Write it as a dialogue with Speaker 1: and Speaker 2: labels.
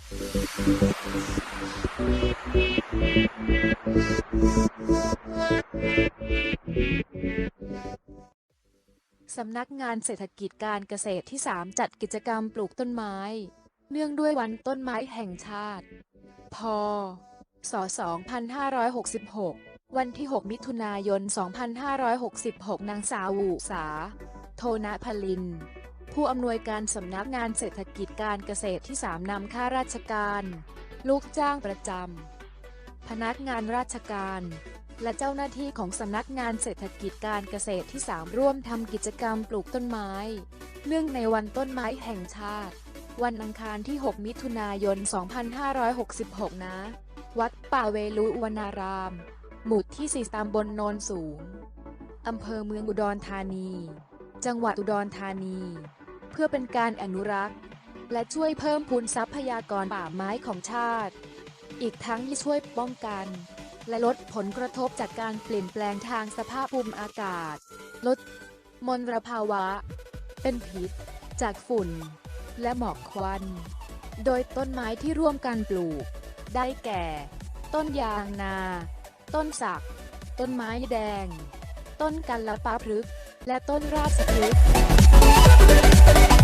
Speaker 1: สำนักงานเศรษฐกิจการเกษตรที่ 3 จัดกิจกรรมปลูกต้นไม้ เนื่องด้วยวันต้นไม้แห่งชาติ พศ 2566 วันที่ 6 มิถุนายน 2566 นางสาวอุสา โทนะพลิน ผู้อำนวยการสำนักงานเศรษฐกิจการเกษตรที่ 3นำข้าราชการ ลูกจ้างประจำ พนักงานราชการ และเจ้าหน้าที่ของสำนักงานเศรษฐกิจการเกษตรที่ 3 ร่วมทำกิจกรรมปลูกต้นไม้ เนื่องในวันต้นไม้แห่งชาติ วันอังคารที่ 6 มิถุนายน 2566 นะ วัดป่าเวลุวนาราม หมู่ที่ 4 ตำบลโนนสูงอำเภอเมืองอุดรธานี จังหวัดอุดรธานี เพื่อเป็นการอนุรักษ์ และช่วยเพิ่มพูนทรัพยากรป่าไม้ของชาติ อีกทั้งยังช่วยป้องกัน และลดผลกระทบจากการเปลี่ยนแปลงทางสภาพภูมิอากาศ ลดมลภาวะ เป็นพิษ จากฝุ่น และหมอกควัน โดยต้นไม้ที่ร่วมกันปลูก ได้แก่ ต้นยางนา ต้นสัก ต้นไม้แดง ต้นกันละปาพฤกษ์และต้นราชพฤกษ์